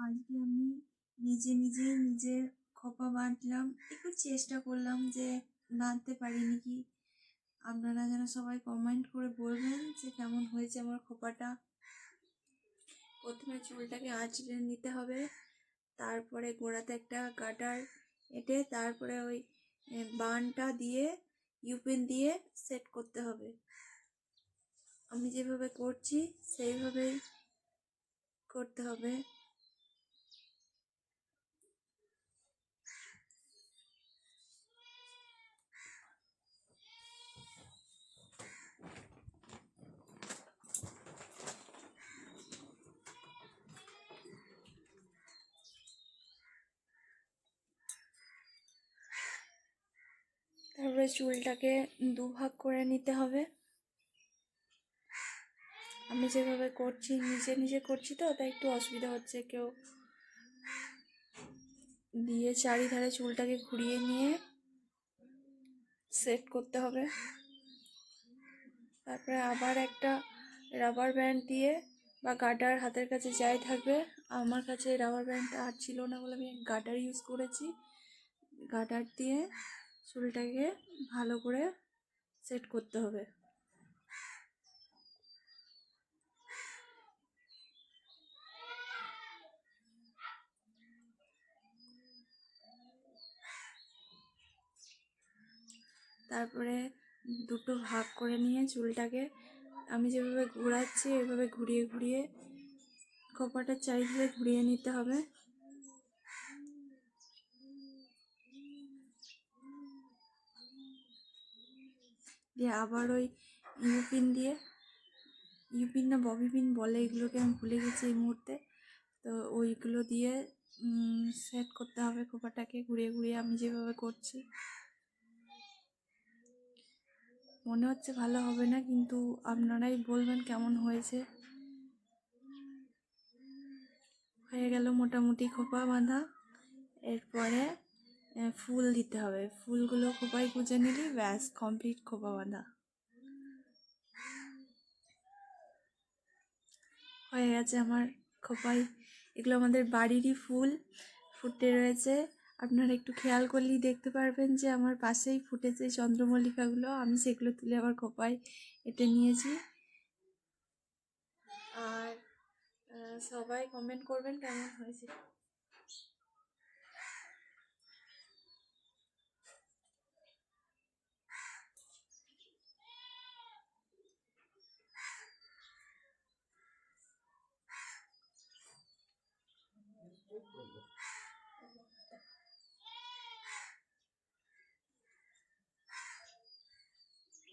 আজকে আমি নিজে নিজেই নিজের খোপা বাঁধলাম। একটু চেষ্টা করলাম যে বাঁধতে পারিনি কি। আপনারা যেন সবাই কমেন্ট করে বলবেন যে কেমন হয়েছে আমার খোপাটা। প্রথমে চুলটাকে আঁচড়ে নিতে হবে, তারপরে গোড়াতে একটা গাটার এঁটে তারপরে ওই বানটা দিয়ে ইউপিন দিয়ে সেট করতে হবে। আমি যেভাবে করছি, সেইভাবেই করতে হবে। তারপরে চুলটাকে দুভাগ করে নিতে হবে। আমি যেভাবে করছি, নিজে নিজে করছি তো, তাই একটু অসুবিধা হচ্ছে। কেউ দিয়ে চারিধারে চুলটাকে ঘুরিয়ে নিয়ে সেট করতে হবে। তারপরে আবার একটা রাবার ব্যান্ড দিয়ে বা গাটার হাতের কাছে যাই থাকবে, আমার কাছে রাবার ব্যান্ডটা আর ছিল না বলে আমি গাটার ইউজ করেছি। গাটার দিয়ে চুলটাকে ভালো করে সেট করতে হবে। তারপরে দুটো ভাগ করে নিয়ে চুলটাকে আমি যেভাবে ঘোরাচ্ছি, এভাবে ঘুরিয়ে ঘুরিয়ে খোপাটার চারিদিকে ঘুরিয়ে নিতে হবে। দিয়ে আবার ওই ইউপিন দিয়ে, ইউপিন না ববি পিন বলে এগুলোকে আমি ভুলে গেছি এই মুহূর্তে। তো ওইগুলো দিয়ে সেট করতে হবে খোপাটাকে, ঘুরিয়ে ঘুরিয়ে আমি যেভাবে করছি। মনে হচ্ছে ভালো হবে না, কিন্তু আপনারাই বলবেন কেমন হয়েছে। হয়ে গেল মোটামুটি খোপা বাঁধা। এরপরে ফুল দিতে হবে। ফুলগুলো খোপায় গুঁজে নিলি, ব্যাস কমপ্লিট খোপা বাঁধা। হয়ে গেছে আমার খোপায় এগুলো আমাদের বাড়িরই ফুল, ফুটে রয়েছে। আপনারা একটু খেয়াল করলেই দেখতে পারবেন যে আমার পাশেই ফুটেছে চন্দ্রমল্লিকাগুলো। আমি সেগুলো তুলে আমার খোপায় এঁটে নিয়েছি। আর সবাই কমেন্ট করবেন কেমন হয়েছে। করবো